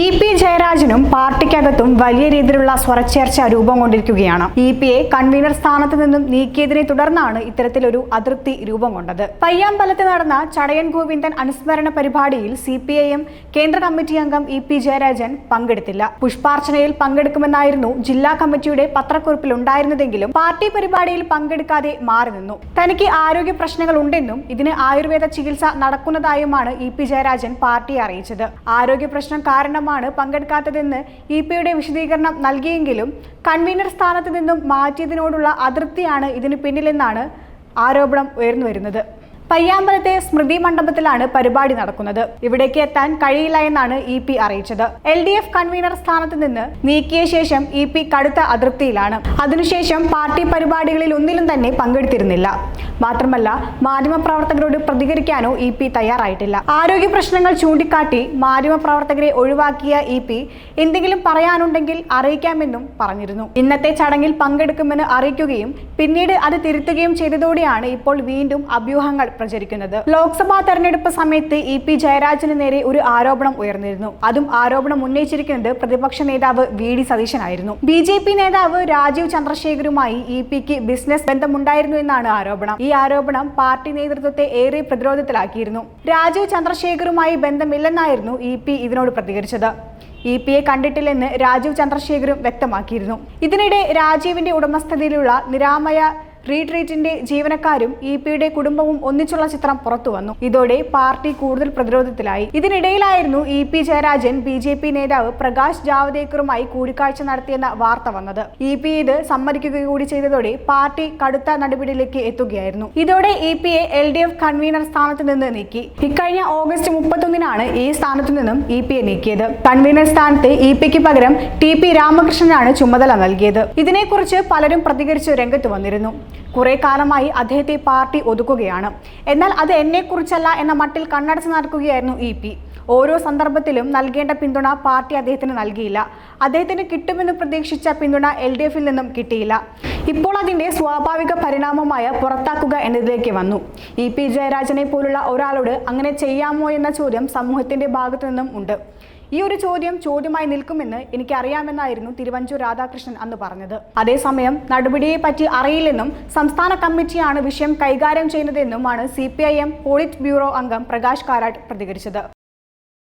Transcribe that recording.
E P ജയരാജനും പാർട്ടിക്കകത്തും വലിയ രീതിയിലുള്ള സ്വരച്ചേർച്ച രൂപം കൊണ്ടിരിക്കുകയാണ്. ഇ പിയെ കൺവീനർ സ്ഥാനത്ത് നിന്നും നീക്കിയതിനെ തുടർന്നാണ് ഇത്തരത്തിലൊരു അതൃപ്തി രൂപം കൊണ്ടത്. പയ്യാമ്പലത്ത് നടന്ന ചടയൻ ഗോവിന്ദൻ അനുസ്മരണ പരിപാടിയിൽ സി പി ഐ എം കേന്ദ്ര കമ്മിറ്റി അംഗം ഇ പി ജയരാജൻ പങ്കെടുത്തില്ല. പുഷ്പാർച്ചനയിൽ പങ്കെടുക്കുമെന്നായിരുന്നു ജില്ലാ കമ്മിറ്റിയുടെ പത്രക്കുറിപ്പിൽ ഉണ്ടായിരുന്നതെങ്കിലും പാർട്ടി പരിപാടിയിൽ പങ്കെടുക്കാതെ മാറി നിന്നു. തനിക്ക് ആരോഗ്യ പ്രശ്നങ്ങൾ ഉണ്ടെന്നും ഇതിന് ആയുർവേദ ചികിത്സ നടക്കുന്നതായുമാണ് ഇ പി ജയരാജൻ പാർട്ടിയെ അറിയിച്ചത്. ആരോഗ്യ പ്രശ്നം കാരണമാണ് പങ്കെടുക്കാത്തതെന്ന് ഇ പിയുടെ വിശദീകരണം നൽകിയെങ്കിലും കൺവീനർ സ്ഥാനത്ത് നിന്നും മാറ്റിയതിനോടുള്ള അതൃപ്തിയാണ് ഇതിന് പിന്നിലെന്നാണ് ആരോപണം ഉയർന്നു വരുന്നത്. പയ്യാമ്പലത്തെ സ്മൃതി മണ്ഡപത്തിലാണ് പരിപാടി നടക്കുന്നത്. ഇവിടേക്ക് എത്താൻ കഴിയില്ല എന്നാണ് ഇ പി അറിയിച്ചത്. എൽ ഡി എഫ് കൺവീനർ സ്ഥാനത്ത് നിന്ന് നീക്കിയ ശേഷം ഇ പി കടുത്ത അതൃപ്തിയിലാണ്. അതിനുശേഷം പാർട്ടി പരിപാടികളിൽ ഒന്നിലും തന്നെ പങ്കെടുത്തിരുന്നില്ല. മാത്രമല്ല മാധ്യമപ്രവർത്തകരോട് പ്രതികരിക്കാനോ ഇ പി തയ്യാറായിട്ടില്ല. ആരോഗ്യ പ്രശ്നങ്ങൾ ചൂണ്ടിക്കാട്ടി മാധ്യമപ്രവർത്തകരെ ഒഴിവാക്കിയ ഇ പി എന്തെങ്കിലും പറയാനുണ്ടെങ്കിൽ അറിയിക്കാമെന്നും പറഞ്ഞിരുന്നു. ഇന്നത്തെ ചടങ്ങിൽ പങ്കെടുക്കുമെന്ന് അറിയിക്കുകയും പിന്നീട് അത് തിരുത്തുകയും ചെയ്തതോടെയാണ് ഇപ്പോൾ വീണ്ടും അഭ്യൂഹങ്ങൾ പ്രചരിക്കുന്നത്. ലോക്സഭാ തെരഞ്ഞെടുപ്പ് സമയത്ത് ഇ പി ജയരാജന് നേരെ ഒരു ആരോപണം ഉയർന്നിരുന്നു. അതും ആരോപണം ഉന്നയിച്ചിരിക്കുന്നത് പ്രതിപക്ഷ നേതാവ് വി ഡി സതീശനായിരുന്നു. ബി ജെ പി നേതാവ് രാജീവ് ചന്ദ്രശേഖരുമായി ഇ പിക്ക് ബിസിനസ് ബന്ധമുണ്ടായിരുന്നു എന്നാണ് ആരോപണം. ഈ ആരോപണം പാർട്ടി നേതൃത്വത്തെ ഏറെ പ്രതിരോധത്തിലാക്കിയിരുന്നു. രാജീവ് ചന്ദ്രശേഖറുമായി ബന്ധമില്ലെന്നായിരുന്നു ഇ പി ഇതിനോട് പ്രതികരിച്ചത്. ഇ പിയെ കണ്ടിട്ടില്ലെന്ന് രാജീവ് ചന്ദ്രശേഖരും വ്യക്തമാക്കിയിരുന്നു. ഇതിനിടെ രാജീവിന്റെ ഉടമസ്ഥതയിലുള്ള നിരാമയ റീട്രീറ്റിന്റെ ജീവനക്കാരും ഇ പിയുടെ കുടുംബവും ഒന്നിച്ചുള്ള ചിത്രം പുറത്തുവന്നു ഇതോടെ പാർട്ടി കൂടുതൽ പ്രതിരോധത്തിലായി. ഇതിനിടയിലായിരുന്നു E P Jayarajan B J P നേതാവ് പ്രകാശ് ജാവദേക്കറുമായി കൂടിക്കാഴ്ച നടത്തിയെന്ന വാർത്ത വന്നത്. ഇ പി ഇത് സമ്മതിക്കുക കൂടി ചെയ്തതോടെ പാർട്ടി കടുത്ത നടപടിയിലേക്ക് എത്തുകയായിരുന്നു. ഇതോടെ ഇ പിയെ എൽ ഡി എഫ് കൺവീനർ സ്ഥാനത്ത് നിന്ന് നീക്കി. ഇക്കഴിഞ്ഞ ഓഗസ്റ്റ് മുപ്പത്തൊന്നിനാണ് ഈ സ്ഥാനത്തു നിന്നും ഇ പി എ നീക്കിയത്. കൺവീനർ സ്ഥാനത്ത് ഇ പിക്ക് പകരം ടി പി രാമകൃഷ്ണനാണ് ചുമതല നൽകിയത്. ഇതിനെക്കുറിച്ച് പലരും പ്രതികരിച്ച് രംഗത്ത് വന്നിരുന്നു. കുറെ കാലമായി അദ്ദേഹത്തെ പാർട്ടി ഒതുക്കുകയാണ്. എന്നാൽ അത് എന്നെക്കുറിച്ചല്ല എന്ന മട്ടിൽ കണ്ണടച്ച് നടക്കുകയായിരുന്നു ഇ പി. ഓരോ സന്ദർഭത്തിലും നൽകേണ്ട പിന്തുണ പാർട്ടി അദ്ദേഹത്തിന് നൽകിയില്ല. അദ്ദേഹത്തിന് കിട്ടുമെന്ന് പ്രതീക്ഷിച്ച പിന്തുണ എൽ ഡി എഫിൽ നിന്നും കിട്ടിയില്ല. ഇപ്പോൾ അതിന്റെ സ്വാഭാവിക പരിണാമമായ പുറത്താക്കുക എന്നതിലേക്ക് വന്നു. ഇ പി ജയരാജനെ പോലുള്ള ഒരാളോട് അങ്ങനെ ചെയ്യാമോ എന്ന ചോദ്യം സമൂഹത്തിന്റെ ഭാഗത്തു നിന്നും ഉണ്ട്. ഈ ഒരു ചോദ്യം ചോദ്യമായി നിൽക്കുമെന്ന് എനിക്കറിയാമെന്നായിരുന്നു തിരുവഞ്ചൂർ രാധാകൃഷ്ണൻ അന്ന് പറഞ്ഞത്. അതേസമയം നടപടിയെ പറ്റി അറിയില്ലെന്നും സംസ്ഥാന കമ്മിറ്റിയാണ് വിഷയം കൈകാര്യം ചെയ്യുന്നതെന്നുമാണ് C P I M polit bureau അംഗം പ്രകാശ് കാരാട്ട് പ്രതികരിച്ചത്.